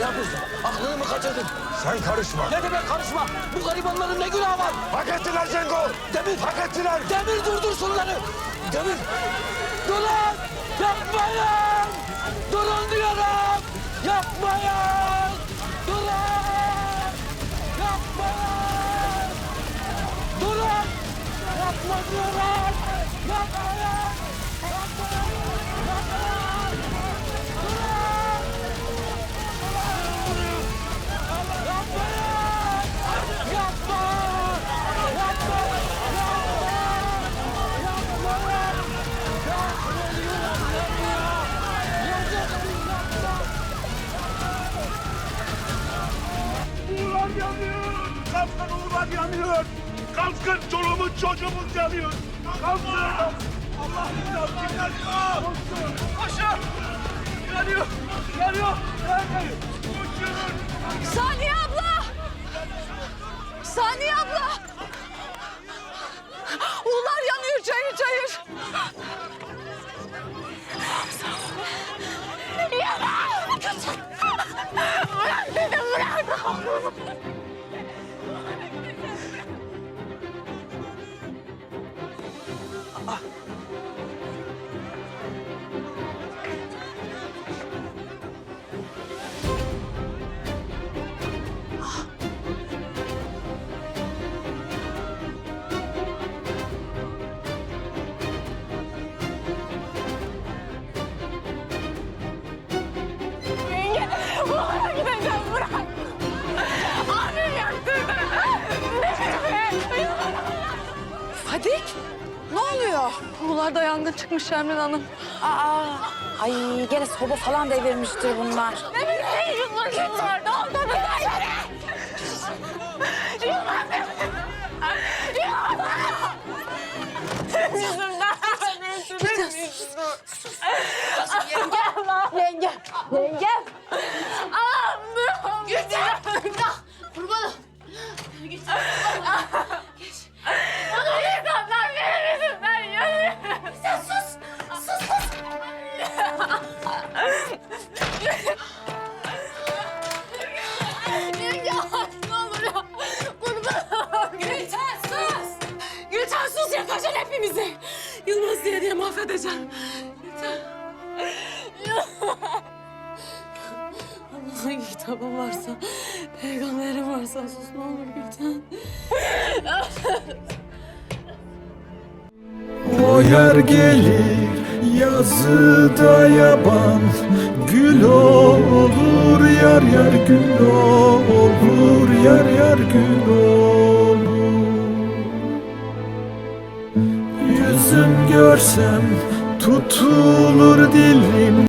yapıyorsun? Aklını mı kaçırdın? Sen karışma. Ne demek karışma? Bu garibanların ne günahı var? Hak ettiler Cengo. Demir! Hak ettiler. Demir durdur şunları! Demir! Durun! Yapmayın! Durun diyorum! Yapmayın! Durun! Yapmayın! Durun! Yapma diyorum! Yapmayın! Kalkın uğurlar yanıyor. Kalkın çoluğumuz çocuğumuz yanıyor. Kalkın. Allah'ım yanıyor. Aşağı. Yanıyor. Yanıyor. Yanıyor. Saniye abla! Saniye abla! Uğurlar yanıyor cayır cayır. Yalan! Bırak dedim bırak! Fadik, ne oluyor? Uğurlarda yangın çıkmış Şermin Hanım. Aa, ay gene soba falan devirmiştir bunlar. Ne bileyim bunlar, ne oldu bir söyle! Yenge, yenge. Allah'ım! Güzel! Kurbanım. Bunu Yakacaksın hepimizi. Yılmaz diye diye. Ya. Allah'ın kitabı varsa, peygamberi varsa sus ne olur Gülten. O yer gelir yazıda yaban Gül olur yar yar gül olur Yar yar gül olur görsem tutulur dilim